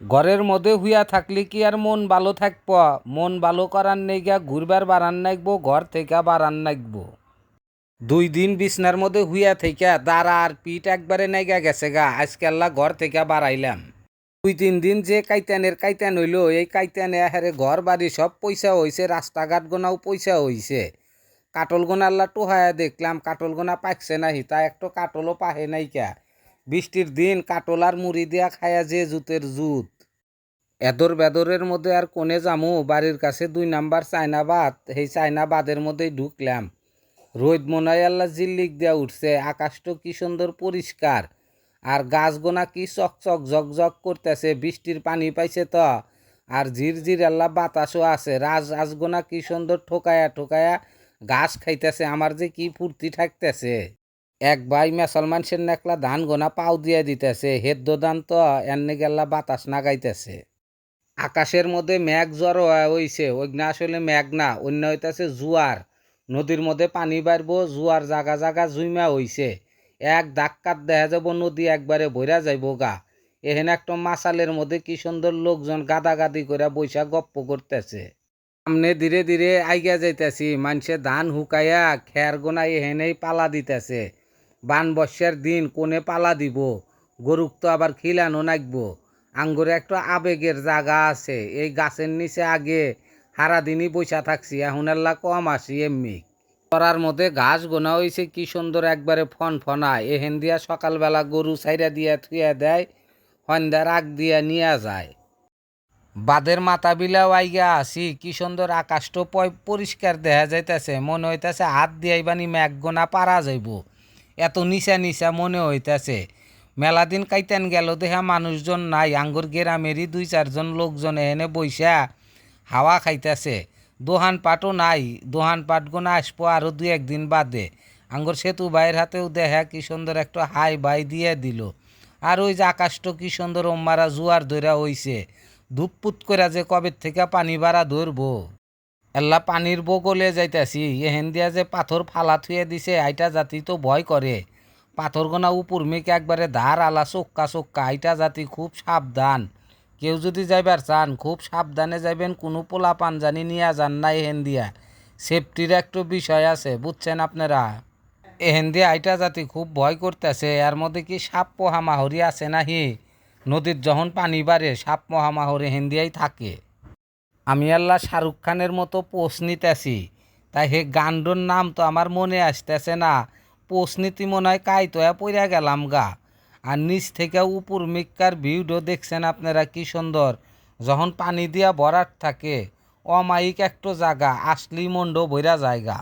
ঘরের মধ্যে হুইয়া থাকলে কি আর মন ভালো থাকব? মন ভালো করার নেগা ঘুরবার বাড়ান নাগবো ঘর থেকে বাড়ান নাগবো দুই দিন বিছনার মধ্যে হুইয়া থেকে দাঁড়া আর পিঠ একবারে নেগা গেছে গা আজকাল্লা ঘর থেকে বাড়াইলাম। দুই তিন দিন যে কাইতানের কাইতান হইল, এই কাইতানে হারে ঘর বাড়ি সব পয়সা হইছে, রাস্তাঘাট গোনাও পয়সা হইছে। কাটল গোনাল্লা টোহায়া দেখলাম, কাটল গোনা পাকছে নাহি, তা একটু কাটলও পাহে নাইকা। বৃষ্টির দিন কাটল আর মুড়ি দিয়া খায়া যে জুতের জুত। এদর বেদরের মধ্যে আর কোনে যামু, বাড়ির কাছে দুই নাম্বার চায়নাবাদ, সেই চায়নাবাদের মধ্যেই ঢুকলাম। রোদ মনাই আল্লাহ জিল্লিক দিয়া উঠছে, আকাশটা কি সুন্দর পরিষ্কার। আর গাছগোনা কি চকচক ঝকঝক করতেছে, বৃষ্টির পানি পাইছে তো। আর ঝিরঝির আল্লাহ বাতাসও আছে, রাজ রাজগোনা কি সুন্দর ঠোকায়া ঠোকায়া ঘাস খাইতেছে, আমার যে কি ফুর্তি থাকতেছে। এক ভাই মুসলমান সেন একলা ধান গোনা পাও দিয়ে দিতেছে হেদ্দ দান তো এনে গেল্লা বাতাস নাগাইতেছে। আকাশের মধ্যে মেঘ জ্বর হইছে ওইগুনা আসলে মেঘ না, অন্য হইতাছে জুয়ার। নদীর মধ্যে পানি বাড়বো জুয়ার জাগা জাগা জুইমা হইছে। এক ধাক্কাত দেখা যাব, নদী একবারে ভইরা যাইব গা। এখানে একটা মাসালের মধ্যে কি সুন্দর লোকজন গাদাগাদি করে বৈশা গপ্প করতেছে। সামনে ধীরে ধীরে আইগা যাইতেছি মানুষে ধান হুকাইয়া খের গোনাই এহেনেই পালা দিতেছে। বান বর্ষার দিন কোনে পালা দিব? গরুক তো আবার খিলানো নাকবো আঙ্গুরে একটা আবেগের জায়গা আছে, এই গাছের নিচে আগে সারাদিনই বৈশা থাকছি, এখন আল্লাহ কম আসি এমনি। করার মধ্যে ঘাস গোনা হয়েছে কি সুন্দর একবারে ফন ফনা। এহেন দিয়া সকালবেলা গরু সাইরা দিয়া থুয়া দেয় সন্ধ্যার আগ দিয়া নিয়ে যায়। বাদের মাথা বিলাও আইগা আছি, কি সুন্দর আকাশটো পরিষ্কার দেখা যাইতেছে, মনে হইতাছে হাত দিয়াই বানি মেঘ গোনা পারা যাইব। এত নিচা নিচা মনে হইতাছে। মেলা দিন কাইতেন গেল দেখা মানুষজন নাই, আঙ্গুর গেরামেরই দুই চারজন লোকজন এনে বইসা হাওয়া খাইতেছে। দোহান পাটও নাই, দোহান পাট গোনা আসব আরও দুই একদিন বাদে। আঙ্গুর সেতু ভাইয়ের হাতেও দেখা কি সুন্দর একটা হাই বাই দিয়ে দিল। আর ওই যে আকাশটা কি সুন্দর, ওম্মারা জুয়ার ধরা হইছে। ধুপপুত করে যে কবে থেকে পানি বাড়া ধরবো। এল্লা পানির বগলে যাইতাছি। এহেন দিয়া যে পাথর ফালা থুয়ে দিছে আইটা জাতি তো ভয় করে পাথর গোনা উপর মেকে একবারে ধার আলা চোক্কা চোক্কা আইটা জাতি খুব সাবধান কেউ যদি যাইবার চান, খুব সাবধানে যাইবেন, কোনো পোলা পানজানি নিয়ে যান না এহেন দিয়া সেফটির একটু বিষয় আছে, বুঝছেন আপনারা? এহেন দিয়ে আইটা জাতি খুব ভয় করতেছে, এর মধ্যে কি সাপ পোহামাহরি আছে নাহি? নদীর যখন পানি বাড়ে সাপ মহামাহরি হেন্দিয়াই থাকে। আমি আল্লাহ শাহরুখ খানের মতো পোষ নিতেছি। তাই হে গান্ডোর নাম তো আমার মনে আসতেছে না। পোষ নীতি মনে হয় কাইতয়া পড়িয়া গেলাম গা। আর নিচ থেকে উপর মিক্কার ভিউডও দেখছেন আপনারা কি সুন্দর। যখন পানি দিয়া ভরাট থাকে, অমায়িক একটু জায়গা, আসলি মন্ড বইরা জায়গা